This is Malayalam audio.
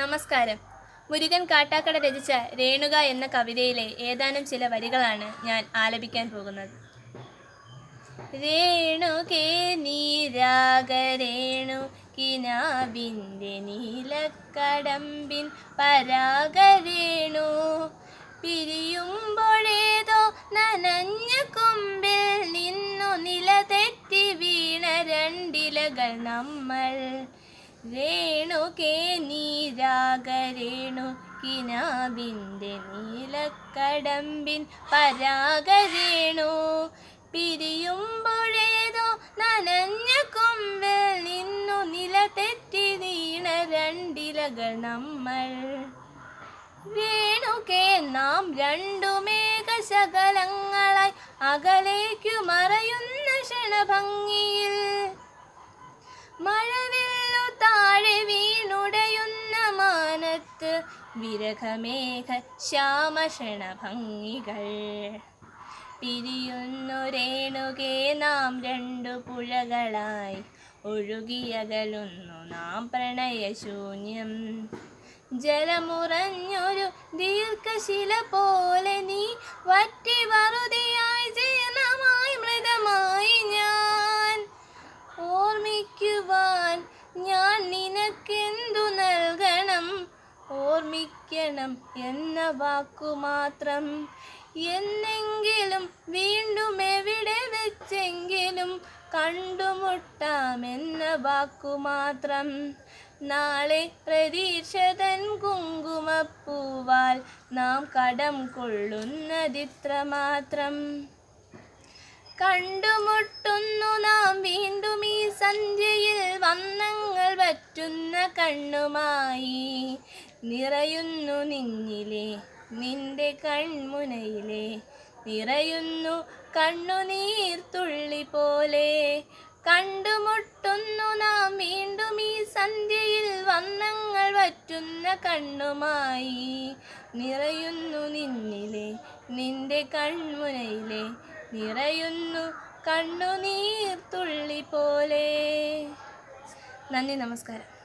നമസ്കാരം. മുരുകൻ കാട്ടാക്കട രചിച്ച രേണുക എന്ന കവിതയിലെ ഏതാനും ചില വരികളാണ് ഞാൻ ആലപിക്കാൻ പോകുന്നത്. രേണുകേ നീരാഗരേണു കിനാവിന്റെ നീലക്കടമ്പിൻ പരാഗരേണു പിരിയുമ്പോഴേതോ നനഞ്ഞ കൊമ്പിൽ നിന്നു നിലതെറ്റി വീണ രണ്ടിലകൾ നമ്മൾ. രേണുകേ നീരാഗരേണു കിനാവിന്റെ നീലക്കടമ്പിൻ പരാഗരേണു. പിരിയുമ്പോഴേതോ നനഞ്ഞ കൊമ്പിൽ നിന്നു നില തെറ്റി വീണ രണ്ടിലകൾ നമ്മൾ. രേണുകേ നാം രണ്ടു മേഘശകലങ്ങളായി അകലേക്കു മറയുന്ന ക്ഷണഭംഗിയിൽ മാനത്ത് വിരഹമേഘ ശ്യാമക്ഷണഭംഗികൾ പിരിയുന്നു രേണുകേ നാം രണ്ടു പുഴകളായി. ഒഴുകിയകലുന്നു നാം പ്രണയശൂന്യം. ജലമുറഞ്ഞൊരു ദീർഘശില പോലെ നീ ഓർമ്മിക്കണം എന്ന വാക്കു മാത്രം. എന്നെങ്കിലും വീണ്ടും എവിടെ വെച്ചെങ്കിലും കണ്ടുമുട്ടാമെന്ന വാക്കു മാത്രം. നാളെ പ്രതീക്ഷതൻ കുങ്കുമപ്പൂവാൽ നാം കടം കൊള്ളുന്നതിത്ര മാത്രം. കണ്ടുമുട്ടുന്നു നാം വീണ്ടും ഈ സന്ധ്യയിൽ വന്നങ്ങൾ വറ്റുന്ന കണ്ണുമായി. നിറയുന്നു നിന്നിലെ നിന്റെ കൺമുനയിലെ. നിറയുന്നു കണ്ണുനീർത്തുള്ളി പോലെ കണ്ടുമുട്ടുന്നു നാം വീണ്ടും ഈ സന്ധ്യയിൽ വന്നങ്ങൾ വറ്റുന്ന കണ്ണുമായി. നിറയുന്നു നിന്നിലെ നിന്റെ കൺമുനയിലെ. നിറയുന്നു കണ്ണുനീർത്തുള്ളി പോലെ നന്ദി നമസ്കാരം.